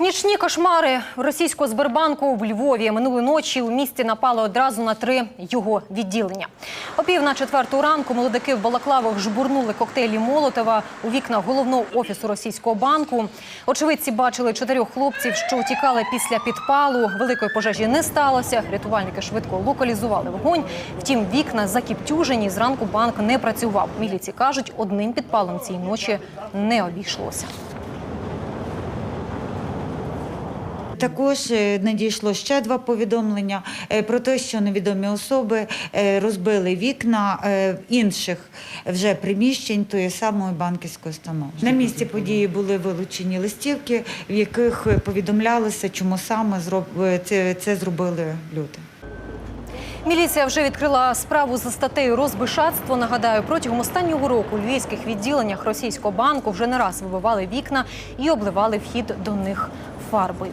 Нічні кошмари російського Сбербанку в Львові минулої ночі у місті напали одразу на три його відділення. О пів на четверту ранку молодики в балаклавах жбурнули коктейлі Молотова у вікна головного офісу російського банку. Очевидці бачили чотирьох хлопців, що утікали після підпалу. Великої пожежі не сталося. Рятувальники швидко локалізували вогонь. Втім, вікна закіптюжені. Зранку банк не працював. Міліці кажуть, одним підпалом цієї ночі не обійшлося. Також е, надійшло ще два повідомлення е, про те, що невідомі особи е, розбили вікна інших вже приміщень тої самої банківської установи. На місці події були вилучені листівки, в яких повідомлялося, чому саме зроб- це, це зробили люди. Міліція вже відкрила справу за статтею розбишатство. Нагадаю, протягом останнього року у львівських відділеннях російського банку вже не раз вибивали вікна і обливали вхід до них фарбою.